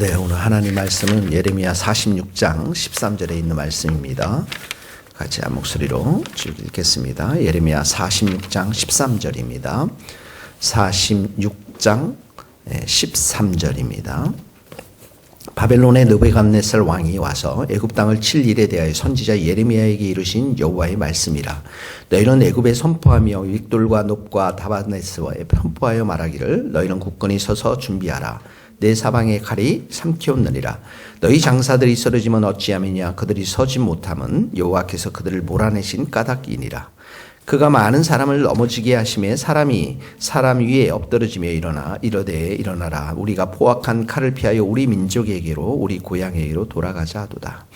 네, 오늘 하나님 말씀은 예레미야 46장 13절에 있는 말씀입니다. 같이 한 목소리로 쭉 읽겠습니다. 예레미야 46장 13절입니다. 46장 13절입니다. 바벨론의 느부갓네살 왕이 와서 애굽 땅을 칠 일에 대하여 선지자 예레미야에게 이르신 여호와의 말씀이라 너희는 애굽에 선포하며 윅돌과 높과 다바네스와에 선포하여 말하기를 너희는 굳건히 서서 준비하라 내 사방의 칼이 삼키었느니라. 너희 장사들이 쓰러지면 어찌하느냐? 그들이 서지 못함은 여호와께서 그들을 몰아내신 까닭이니라. 그가 많은 사람을 넘어지게 하심에 사람이 사람 위에 엎드러지며 일어나 이러되 일어나라. 우리가 포악한 칼을 피하여 우리 민족에게로 우리 고향에게로 돌아가자 하도다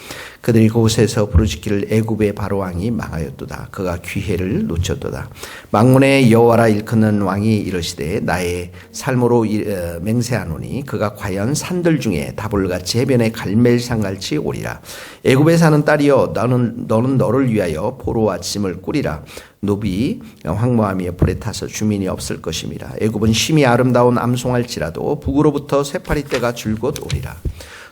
그들이 그곳에서 부르짖기를 애굽의 바로 왕이 망하였도다 그가 기회를 놓쳤도다 망문의 여호와라 일컫는 왕이 이르시되 나의 삶으로 어, 맹세하노니 그가 과연 산들 중에 다볼같이 해변의 갈멜산같이 오리라 애굽에 사는 딸이여 너는 너는 너를 위하여 포로와 짐을 꾸리라 노비 황무함이 불에 타서 주민이 없을 것입니다. 애굽은 심히 아름다운 암송할지라도 북으로부터 쇠파리 때가 줄곧 오리라.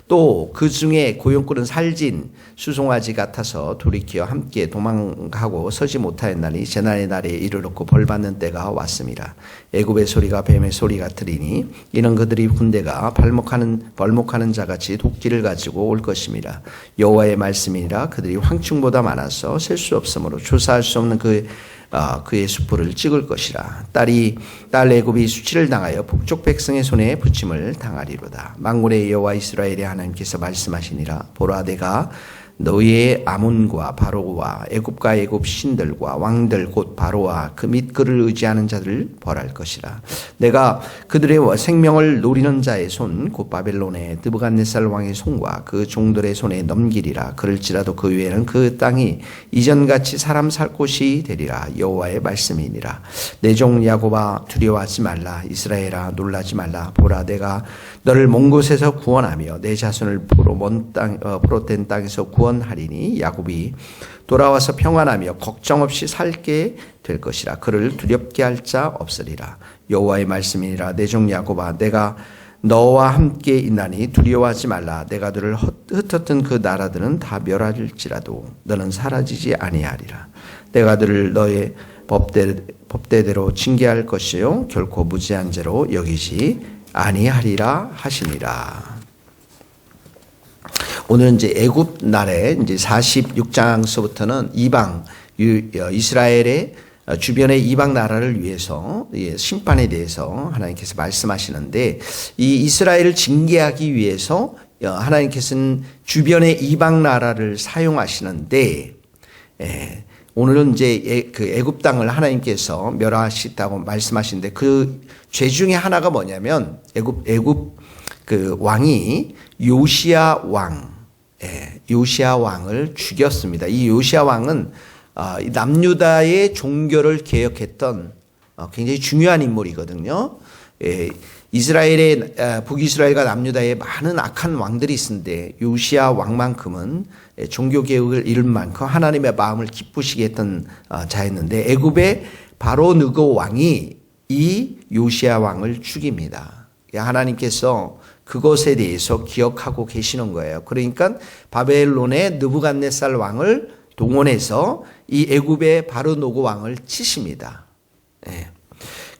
또 그 중에 고용꾼은 살진 수송아지 같아서 돌이켜 함께 도망가고 서지 못하였나니 재난의 날에 이르렀고 벌받는 때가 왔습니다. 애굽의 소리가 뱀의 소리 같으리니 이는 그들이 군대가 발목하는 벌목하는 자같이 도끼를 가지고 올 것입니다. 여호와의 말씀이라 그들이 황충보다 많아서 셀 수 없으므로 조사할 수 없는 그 어, 그의 수풀을 찍을 것이라. 딸이 딸 애굽이 수치를 당하여 북쪽 백성의 손에 붙임을 당하리로다. 망군의 여호와 이스라엘의 하나님께서 말씀하시니라. 보라 내가 너희의 아몬과 바로와 애굽과 애굽 신들과 왕들 곧 바로와 그 및 그를 의지하는 자들을 벌할 것이라. 내가 그들의 생명을 노리는 자의 손, 곧 바벨론의 드브갓네살 왕의 손과 그 종들의 손에 넘기리라. 그럴지라도 그 외에는 그 땅이 이전같이 사람 살 곳이 되리라. 여호와의 말씀이니라. 내 종 야고바 두려워하지 말라. 이스라엘아 놀라지 말라. 보라 내가 너를 먼 곳에서 구원하며 내 자손을 포로 먼 땅, 어, 포로된 땅에서 구원 하리니 야곱이 돌아와서 평안하며 걱정 없이 살게 될 것이라. 그를 두렵게 할 자 없으리라. 여호와의 말씀이니라. 내 종 야곱아, 내가 너와 함께 있나니 두려워하지 말라. 내가 너를 흩었던 그 나라들은 다 멸할지라도 너는 사라지지 아니하리라. 내가 너를 너의 법대, 법대대로 징계할 것이요 결코 무지한 죄로 여기지 아니하리라 하시니라. 오늘은 이제 애굽 날에 이제 46장서부터는 이방 어, 이스라엘의 주변의 이방 나라를 위해서 심판에 대해서 하나님께서 말씀하시는데 이 이스라엘을 징계하기 위해서 어, 하나님께서는 주변의 이방 나라를 사용하시는데 예, 오늘은 이제 그 애굽 땅을 하나님께서 멸하시다고 말씀하시는데 그 죄 중에 하나가 뭐냐면 애굽 애굽 그 왕이 요시아 왕, 예, 요시아 왕을 죽였습니다. 이 요시아 왕은 어, 남유다의 종교를 개혁했던 어, 굉장히 중요한 인물이거든요. 예, 이스라엘의 북이스라엘과 남유다에 많은 악한 왕들이 있는데 요시아 왕만큼은 종교 개혁을 이룬 만큼 하나님의 마음을 기쁘시게 했던 어, 자였는데 애굽의 바로 느고 왕이 이 요시아 왕을 죽입니다. 하나님께서 그것에 대해서 기억하고 계시는 거예요. 그러니까 바벨론의 느부갓네살 왕을 동원해서 이 애굽의 바로 노고 왕을 치십니다. 네.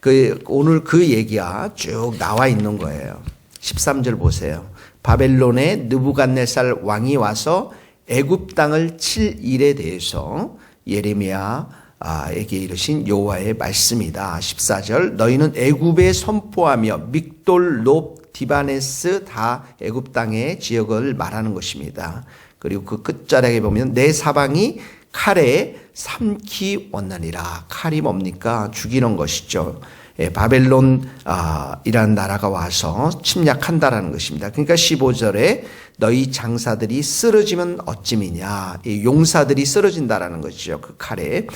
그 오늘 그 얘기가 쭉 나와 있는 거예요. 13절 보세요. 바벨론의 느부갓네살 왕이 와서 애굽 땅을 칠 일에 대해서 예레미야에게 이르신 여호와의 말씀이다. 14절 너희는 애굽에 선포하며 믹돌 롭 디바네스 다 애굽 땅의 지역을 말하는 것입니다. 그리고 그 끝자락에 보면 내 사방이 칼에 삼키 원난이라 칼이 뭡니까? 죽이는 것이죠. 예, 바벨론 아, 이란 나라가 와서 침략한다라는 것입니다. 그러니까 15절에 너희 장사들이 쓰러지면 어찌미냐. 용사들이 쓰러진다라는 것이죠. 그 칼에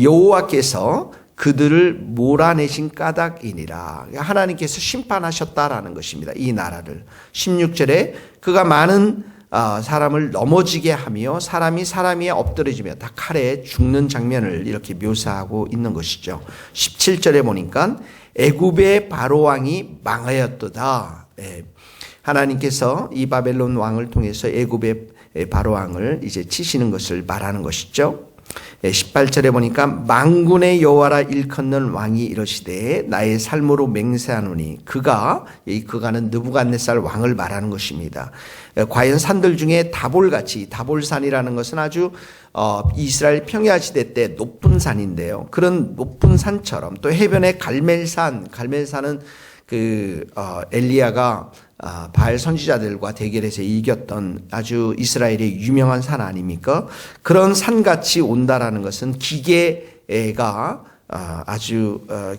여호와께서 그들을 몰아내신 까닭이니라. 하나님께서 심판하셨다라는 것입니다. 이 나라를. 16절에 그가 많은 어, 사람을 넘어지게 하며 사람이 사람이 엎드려지며 다 칼에 죽는 장면을 이렇게 묘사하고 있는 것이죠. 17절에 보니까 애굽의 바로 왕이 망하였도다. 예. 하나님께서 이 바벨론 왕을 통해서 애굽의 바로 왕을 이제 치시는 것을 말하는 것이죠. 18절에 보니까 망군의 여호와라 일컫는 왕이 이러시되 나의 삶으로 맹세하노니 그가 이 그가는 느부갓네살 왕을 말하는 것입니다. 과연 산들 중에 다볼같이 다볼산이라는 것은 아주 어, 이스라엘 평야 시대 때 높은 산인데요. 그런 높은 산처럼 또 해변의 갈멜산 갈멜산은 그 어, 엘리야가 아, 바알 선지자들과 대결해서 이겼던 아주 이스라엘의 유명한 산 아닙니까? 그런 산같이 온다라는 것은 기계가 아, 아주 어,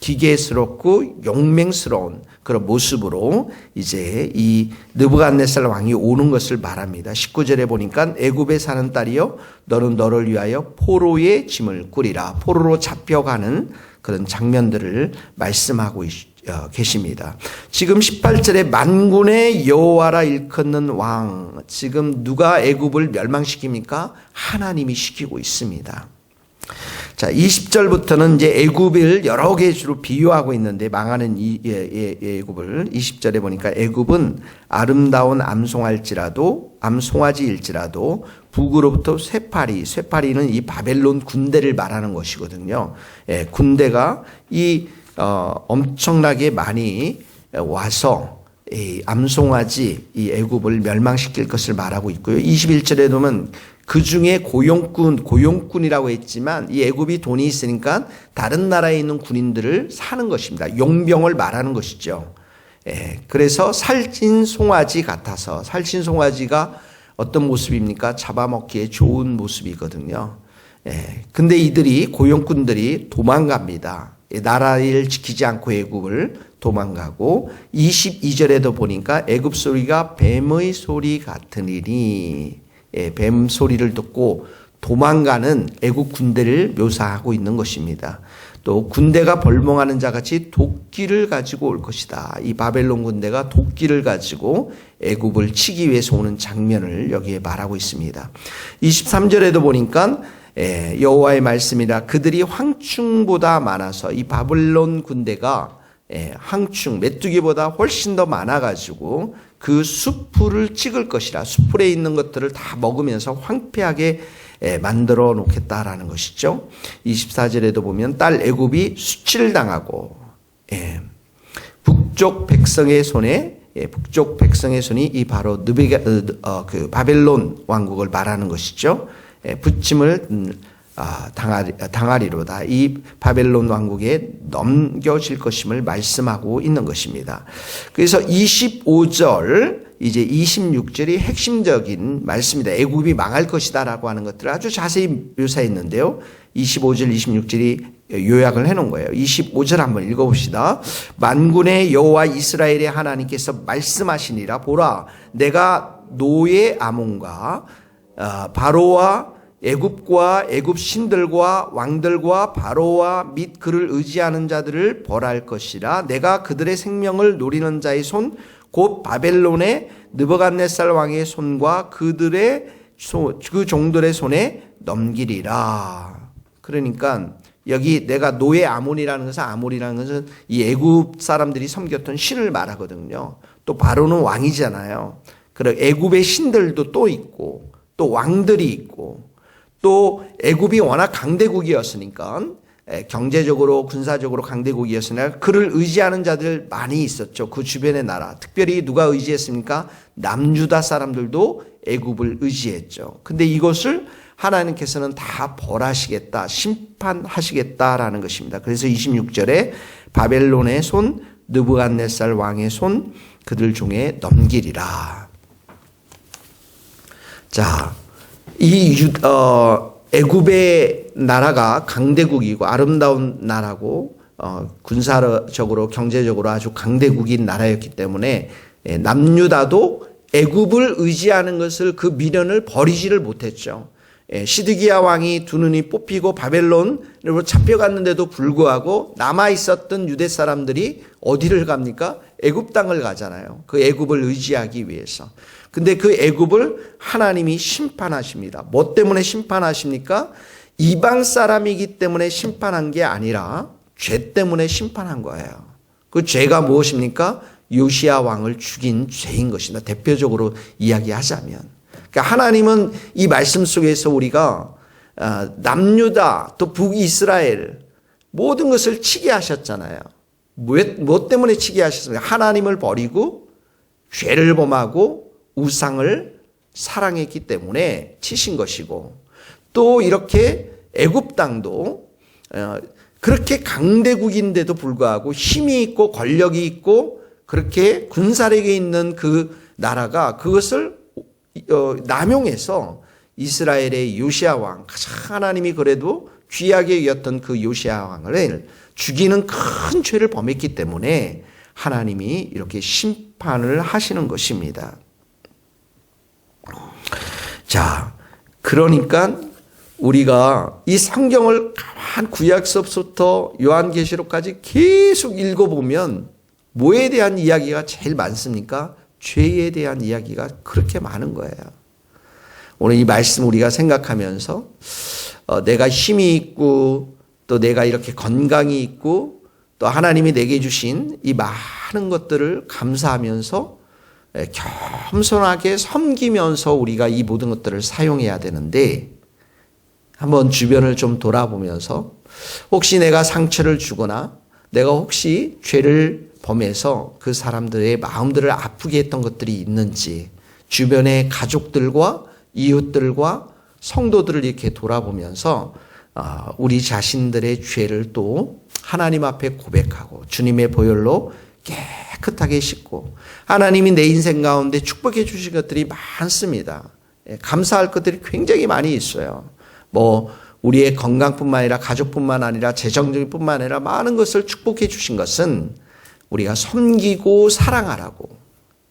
기계스럽고 용맹스러운 그런 모습으로 이제 이 느부갓네살 왕이 오는 것을 말합니다. 19절에 보니까 애굽에 사는 딸이여 너는 너를 위하여 포로의 짐을 꾸리라. 포로로 잡혀가는 그런 장면들을 말씀하고 어, 계십니다. 지금 18절에 만군의 여호와라 일컫는 왕. 지금 누가 애굽을 멸망시킵니까? 하나님이 시키고 있습니다. 자, 20절부터는 이제 애굽을 여러 개 주로 비유하고 있는데 망하는 이 예, 예, 예, 애굽을 20절에 보니까 애굽은 아름다운 암송할지라도 암송아지일지라도 북으로부터 쇠파리 쇠파리는 이 바벨론 군대를 말하는 것이거든요. 예, 군대가 이 어, 엄청나게 많이 와서 이 암송아지 이 애굽을 멸망시킬 것을 말하고 있고요. 21절에 보면 그 중에 고용군, 고용군이라고 했지만 이 애굽이 돈이 있으니까 다른 나라에 있는 군인들을 사는 것입니다. 용병을 말하는 것이죠. 예, 그래서 살찐 송아지 같아서 살찐 송아지가 어떤 모습입니까? 잡아먹기에 좋은 모습이거든요. 예, 근데 이들이 고용군들이 도망갑니다. 나라를 지키지 않고 애굽을 도망가고 22절에도 보니까 애굽 소리가 뱀의 소리 같으니니 예, 뱀 소리를 듣고 도망가는 애국 군대를 묘사하고 있는 것입니다. 또 군대가 벌몽하는 자 같이 도끼를 가지고 올 것이다. 이 바벨론 군대가 도끼를 가지고 애굽을 치기 위해서 오는 장면을 여기에 말하고 있습니다. 23절에도 보니까 예, 여호와의 말씀이라 그들이 황충보다 많아서 이 바벨론 군대가 예, 항충 메뚜기보다 훨씬 더 많아가지고 그 숲을 찍을 것이라 숲풀에 있는 것들을 다 먹으면서 황폐하게 예, 만들어 놓겠다라는 것이죠. 24절에도 보면 딸 애굽이 수치를 당하고 예, 북쪽 백성의 손에 예, 북쪽 백성의 손이 이 바로 느베가 어, 그 바벨론 왕국을 말하는 것이죠. 예, 부침을 음, 아, 당하리, 당하리로다. 이 바벨론 왕국에 넘겨질 것임을 말씀하고 있는 것입니다. 그래서 25절, 이제 26절이 핵심적인 말씀이다. 애굽이 망할 것이다라고 하는 것들을 아주 자세히 묘사했는데요. 25절, 26절이 요약을 해놓은 거예요. 25절 한번 읽어봅시다. 만군의 여호와 이스라엘의 하나님께서 말씀하시니라 보라, 내가 노예 아몬과 어, 바로와 애굽과 애굽 신들과 왕들과 바로와 및 그를 의지하는 자들을 벌할 것이라 내가 그들의 생명을 노리는 자의 손 곧 바벨론의 느버갓네살 왕의 손과 그들의 소, 그 종들의 손에 넘기리라. 그러니까 여기 내가 노예 아몬이라는 것은 아몬이라는 것은 이 애굽 사람들이 섬겼던 신을 말하거든요. 또 바로는 왕이잖아요. 그리고 애굽의 신들도 또 있고 또 왕들이 있고 또 애굽이 워낙 강대국이었으니까 경제적으로 군사적으로 강대국이었으니까 그를 의지하는 자들 많이 있었죠. 그 주변의 나라. 특별히 누가 의지했습니까? 남유다 사람들도 애굽을 의지했죠. 근데 이것을 하나님께서는 다 벌하시겠다, 심판하시겠다라는 것입니다. 그래서 26절에 바벨론의 손, 느부갓네살 왕의 손 그들 중에 넘기리라. 자, 이 유, 어, 애굽의 나라가 강대국이고 아름다운 나라고 어, 군사적으로 경제적으로 아주 강대국인 나라였기 때문에 예, 남유다도 애굽을 의지하는 것을 그 미련을 버리지를 못했죠. 예, 시드기야 왕이 두 눈이 뽑히고 바벨론으로 잡혀갔는데도 불구하고 남아 있었던 유대 사람들이 어디를 갑니까? 애굽 땅을 가잖아요. 그 애굽을 의지하기 위해서. 근데 그 애굽을 하나님이 심판하십니다. 뭐 때문에 심판하십니까? 이방 사람이기 때문에 심판한 게 아니라 죄 때문에 심판한 거예요. 그 죄가 무엇입니까? 요시아 왕을 죽인 죄인 것이다. 대표적으로 이야기하자면. 그러니까 하나님은 이 말씀 속에서 우리가 아, 남유다 또 북이스라엘 모든 것을 치게 하셨잖아요. 왜, 뭐 때문에 치게 하셨습니까? 하나님을 버리고 죄를 범하고 우상을 사랑했기 때문에 치신 것이고 또 이렇게 애굽 땅도 어, 그렇게 강대국인데도 불구하고 힘이 있고 권력이 있고 그렇게 군사력이 있는 그 나라가 그것을 어, 남용해서 이스라엘의 요시아 왕 가장 하나님이 그래도 귀하게 여겼던 그 요시아 왕을 죽이는 큰 죄를 범했기 때문에 하나님이 이렇게 심판을 하시는 것입니다. 자, 그러니까 우리가 이 성경을 가만 구약서부터 요한계시록까지 계속 읽어보면 뭐에 대한 이야기가 제일 많습니까? 죄에 대한 이야기가 그렇게 많은 거예요. 오늘 이 말씀 우리가 생각하면서 어, 내가 힘이 있고 또 내가 이렇게 건강이 있고 또 하나님이 내게 주신 이 많은 것들을 감사하면서 예, 겸손하게 섬기면서 우리가 이 모든 것들을 사용해야 되는데 한번 주변을 좀 돌아보면서 혹시 내가 상처를 주거나 내가 혹시 죄를 범해서 그 사람들의 마음들을 아프게 했던 것들이 있는지 주변의 가족들과 이웃들과 성도들을 이렇게 돌아보면서 아, 우리 자신들의 죄를 또 하나님 앞에 고백하고 주님의 보혈로 깨끗하게 씻고 하나님이 내 인생 가운데 축복해 주신 것들이 많습니다. 예, 감사할 것들이 굉장히 많이 있어요. 뭐 우리의 건강뿐만 아니라 가족뿐만 아니라 재정적인 뿐만 아니라 많은 것을 축복해 주신 것은 우리가 섬기고 사랑하라고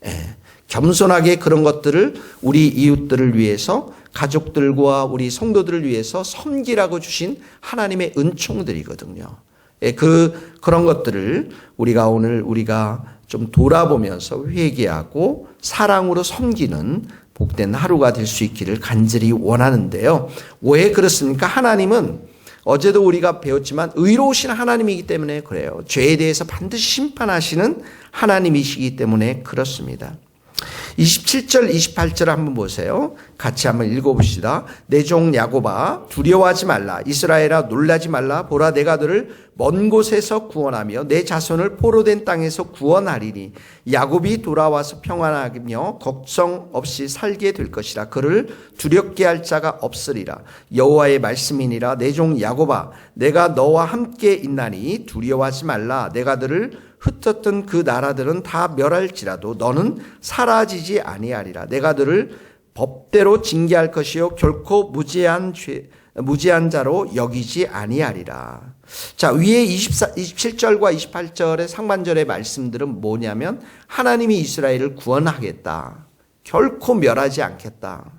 예, 겸손하게 그런 것들을 우리 이웃들을 위해서 가족들과 우리 성도들을 위해서 섬기라고 주신 하나님의 은총들이거든요. 예, 그 그런 것들을 우리가 오늘 우리가 좀 돌아보면서 회개하고 사랑으로 섬기는 복된 하루가 될 수 있기를 간절히 원하는데요. 왜 그렇습니까? 하나님은 어제도 우리가 배웠지만 의로우신 하나님이기 때문에 그래요. 죄에 대해서 반드시 심판하시는 하나님이시기 때문에 그렇습니다. 27절, 28절 한번 보세요. 같이 한번 읽어봅시다. 내 종 야고바 두려워하지 말라. 이스라엘아 놀라지 말라. 보라 내가 너를 먼 곳에서 구원하며 내 자손을 포로된 땅에서 구원하리니 야곱이 돌아와서 평안하며 걱정 없이 살게 될 것이라. 그를 두렵게 할 자가 없으리라. 여호와의 말씀이니라. 내 종 야고바 내가 너와 함께 있나니 두려워하지 말라. 내가 너를 흩었던 그 나라들은 다 멸할지라도 너는 사라지지 아니하리라. 내가 너를 법대로 징계할 것이요 결코 무죄한 죄 무죄한 자로 여기지 아니하리라. 자, 위에 24, 27절과 28절의 상반절의 말씀들은 뭐냐면 하나님이 이스라엘을 구원하겠다. 결코 멸하지 않겠다.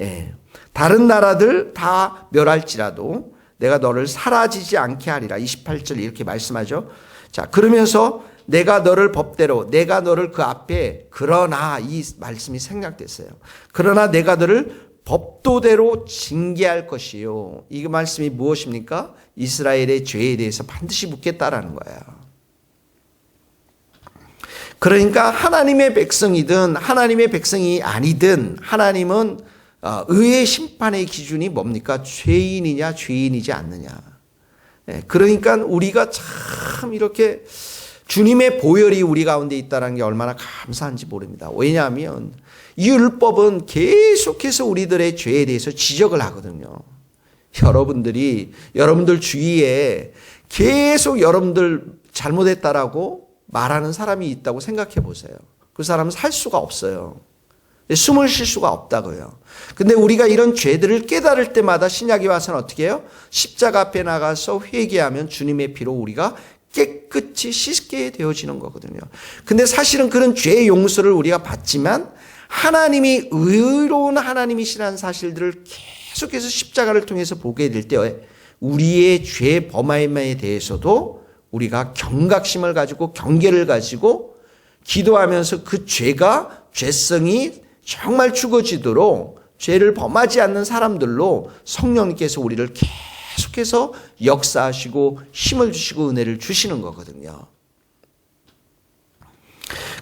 예. 다른 나라들 다 멸할지라도 내가 너를 사라지지 않게 하리라. 28절 이렇게 말씀하죠. 자, 그러면서 내가 너를 법대로, 내가 너를 그 앞에, 그러나 이 말씀이 생략됐어요. 그러나 내가 너를 법도대로 징계할 것이요. 이 말씀이 무엇입니까? 이스라엘의 죄에 대해서 반드시 묻겠다라는 거예요. 그러니까 하나님의 백성이든 하나님의 백성이 아니든 하나님은 어, 의의 심판의 기준이 뭡니까? 죄인이냐, 죄인이지 않느냐. 예, 그러니까 우리가 참 이렇게 주님의 보혈이 우리 가운데 있다는 게 얼마나 감사한지 모릅니다. 왜냐하면 이 율법은 계속해서 우리들의 죄에 대해서 지적을 하거든요. 여러분들이 여러분들 주위에 계속 여러분들 잘못했다라고 말하는 사람이 있다고 생각해 보세요. 그 사람은 살 수가 없어요. 숨을 쉴 수가 없다고요. 근데 우리가 이런 죄들을 깨달을 때마다 신약에 와서는 어떻게 해요? 십자가 앞에 나가서 회개하면 주님의 피로 우리가 깨끗이 씻게 되어지는 거거든요. 근데 사실은 그런 죄 용서를 우리가 받지만 하나님이 의로운 하나님이시라는 사실들을 계속해서 십자가를 통해서 보게 될때 우리의 죄 범함에 대해서도 우리가 경각심을 가지고 경계를 가지고 기도하면서 그 죄가 죄성이 정말 죽어지도록 죄를 범하지 않는 사람들로 성령님께서 우리를 계속 해서 역사하시고 힘을 주시고 은혜를 주시는 거거든요.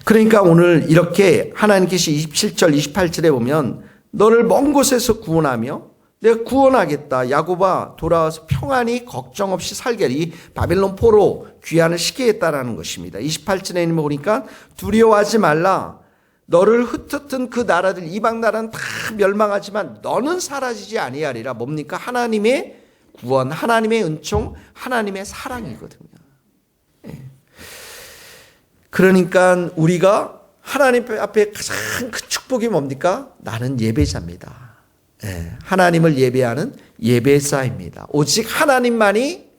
그러니까 오늘 이렇게 하나님께서 27절, 28절에 보면 너를 먼 곳에서 구원하며 내가 구원하겠다. 야곱아 돌아와서 평안히 걱정 없이 살게리 바벨론 포로 귀환을 시키겠다라는 것입니다. 28절에 보니까 두려워하지 말라. 너를 흩어뜨는 그 나라들 이방 나라는 다 멸망하지만 너는 사라지지 아니하리라. 뭡니까? 하나님의 구원, 하나님의 은총, 하나님의 사랑이거든요. 예. 그러니까 우리가 하나님 앞에 가장 큰 축복이 뭡니까? 나는 예배자입니다. 예. 하나님을 예배하는 예배자입니다. 오직 하나님만이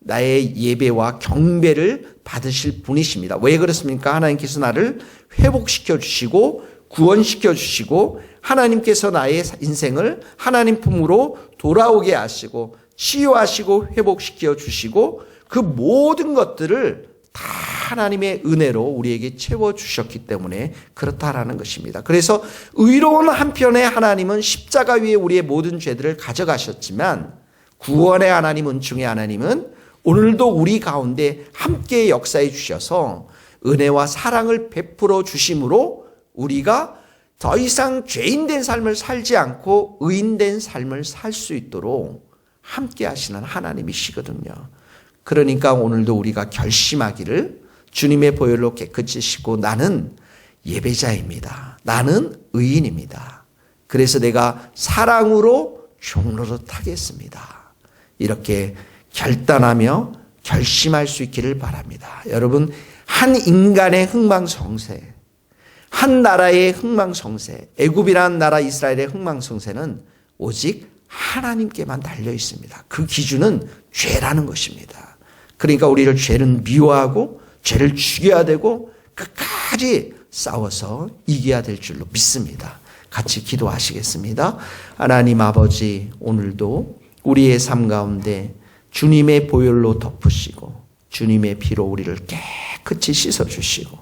나의 예배와 경배를 받으실 분이십니다. 왜 그렇습니까? 하나님께서 나를 회복시켜 주시고 구원시켜 주시고 하나님께서 나의 인생을 하나님 품으로 돌아오게 하시고 치유하시고 회복시켜 주시고 그 모든 것들을 다 하나님의 은혜로 우리에게 채워 주셨기 때문에 그렇다라는 것입니다. 그래서 의로운 한편에 하나님은 십자가 위에 우리의 모든 죄들을 가져가셨지만 구원의 하나님, 은총의 하나님은 오늘도 우리 가운데 함께 역사해 주셔서 은혜와 사랑을 베풀어 주심으로 우리가 더 이상 죄인된 삶을 살지 않고 의인된 삶을 살 수 있도록 함께 하시는 하나님이시거든요. 그러니까 오늘도 우리가 결심하기를 주님의 보혈로 깨끗이 씻고 나는 예배자입니다. 나는 의인입니다. 그래서 내가 사랑으로 종로로 타겠습니다. 이렇게 결단하며 결심할 수 있기를 바랍니다. 여러분, 한 인간의 흥망성쇠, 한 나라의 흥망성쇠, 애굽이라는 나라 이스라엘의 흥망성쇠는 오직 하나님께만 달려 있습니다. 그 기준은 죄라는 것입니다. 그러니까 우리를 죄는 미워하고 죄를 죽여야 되고 끝까지 싸워서 이겨야 될 줄로 믿습니다. 같이 기도하시겠습니다. 하나님 아버지, 오늘도 우리의 삶 가운데 주님의 보혈로 덮으시고 주님의 피로 우리를 깨끗이 씻어 주시고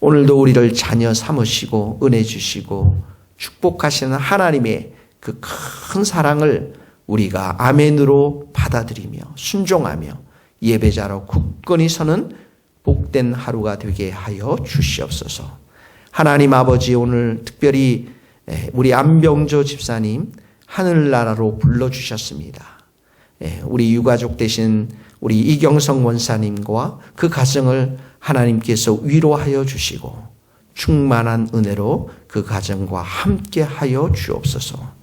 오늘도 우리를 자녀 삼으시고 은혜 주시고 축복하시는 하나님의 그 큰 사랑을 우리가 아멘으로 받아들이며 순종하며 예배자로 굳건히 서는 복된 하루가 되게 하여 주시옵소서. 하나님 아버지 오늘 특별히 우리 안병조 집사님 하늘나라로 불러주셨습니다. 우리 유가족 되신 우리 이경성 원사님과 그 가정을 하나님께서 위로하여 주시고 충만한 은혜로 그 가정과 함께 하여 주옵소서.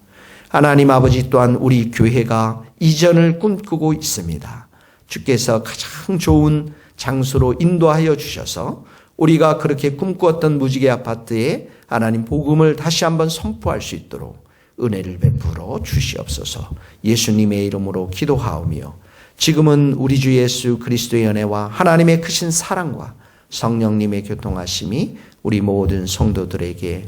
하나님 아버지 또한 우리 교회가 이전을 꿈꾸고 있습니다. 주께서 가장 좋은 장소로 인도하여 주셔서 우리가 그렇게 꿈꾸었던 무지개 아파트에 하나님 복음을 다시 한번 선포할 수 있도록 은혜를 베풀어 주시옵소서 예수님의 이름으로 기도하오며 지금은 우리 주 예수 그리스도의 은혜와 하나님의 크신 사랑과 성령님의 교통하심이 우리 모든 성도들에게